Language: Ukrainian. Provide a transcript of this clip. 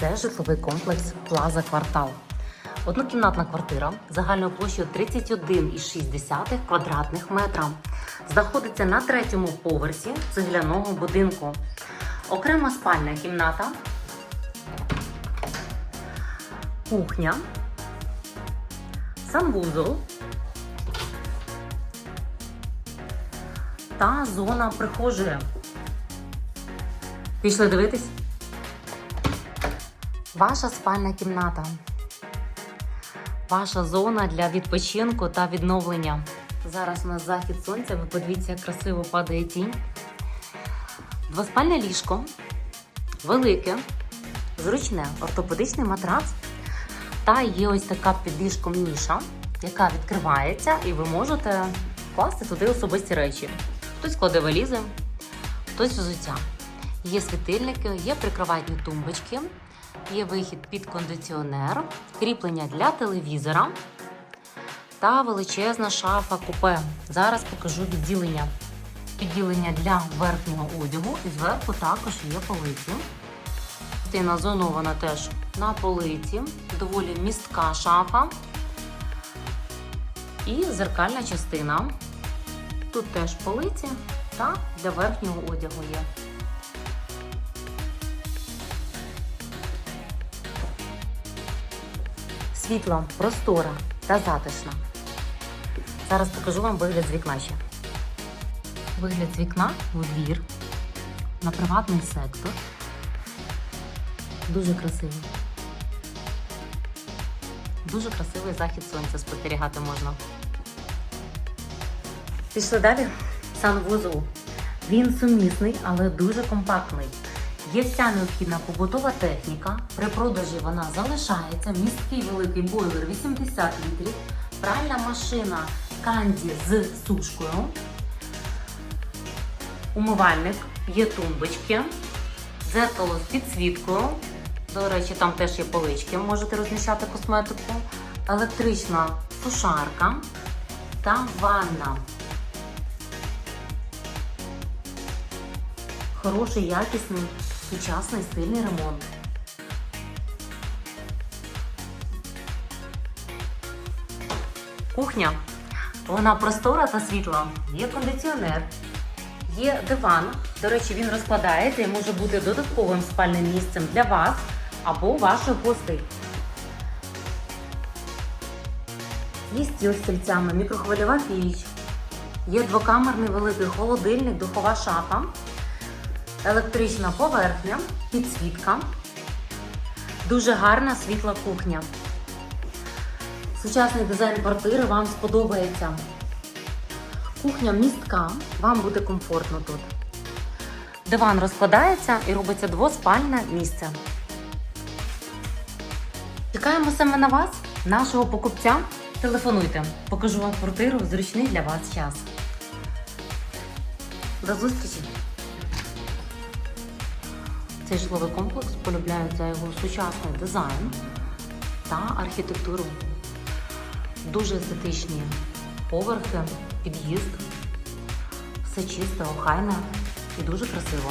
Це житловий комплекс Плаза Квартал. Однокімнатна квартира загальною площею 31,6 квадратних метра. Знаходиться на третьому поверсі цегляного будинку. Окрема спальна кімната, кухня, санвузол та зона прихожої. Пішли дивитись. Ваша спальна кімната. Ваша зона для відпочинку та відновлення. Зараз у нас захід сонця. Ви подивіться, як красиво падає тінь. Двоспальне ліжко, велике, зручне, ортопедичний матрац. Та є ось така під ліжком ніша, яка відкривається, і ви можете класти туди особисті речі. Хтось кладе валізи, хтось взуття. Є світильники, є прикроватні тумбочки, є вихід під кондиціонер, кріплення для телевізора та величезна шафа купе. Зараз покажу відділення. Відділення для верхнього одягу і зверху також є полиці. Частина зонована теж на полиці, доволі містка шафа і зеркальна частина. Тут теж полиці та для верхнього одягу є. Світла, простора та затишна. Зараз покажу вам вигляд з вікна ще. Вигляд з вікна у двір на приватний сектор. Дуже красивий. Дуже красивий захід сонця спостерігати можна. Пішли далі. Санвузол. Він сумісний, але дуже компактний. Є вся необхідна побутова техніка. При продажі вона залишається. Місткий великий бойлер 80 літрів. Пральна машина канді з сушкою. Умивальник, є тумбочки, дзеркало з підсвіткою. До речі, там теж є полички, можете розміщати косметику, електрична сушарка та ванна. Хороший, якісний, сучасний стильний ремонт. Кухня. Вона простора та світла. Є кондиціонер, є диван. До речі, він розкладається і може бути додатковим спальним місцем для вас або ваших гостей. Є стіл з стільцями, мікрохвильова піч. Є двокамерний великий холодильник, духова шафа, електрична поверхня, підсвітка. Дуже гарна світла кухня. Сучасний дизайн квартири вам сподобається. Кухня містка, вам буде комфортно тут. Диван розкладається і робиться двоспальне місце. Чекаємо саме на вас, нашого покупця. Телефонуйте, покажу вам квартиру в зручний для вас час. До зустрічі! Цей житловий комплекс полюбляють за його сучасний дизайн та архітектуру. Дуже естетичні поверхи, під'їзд, все чисте, охайне і дуже красиво.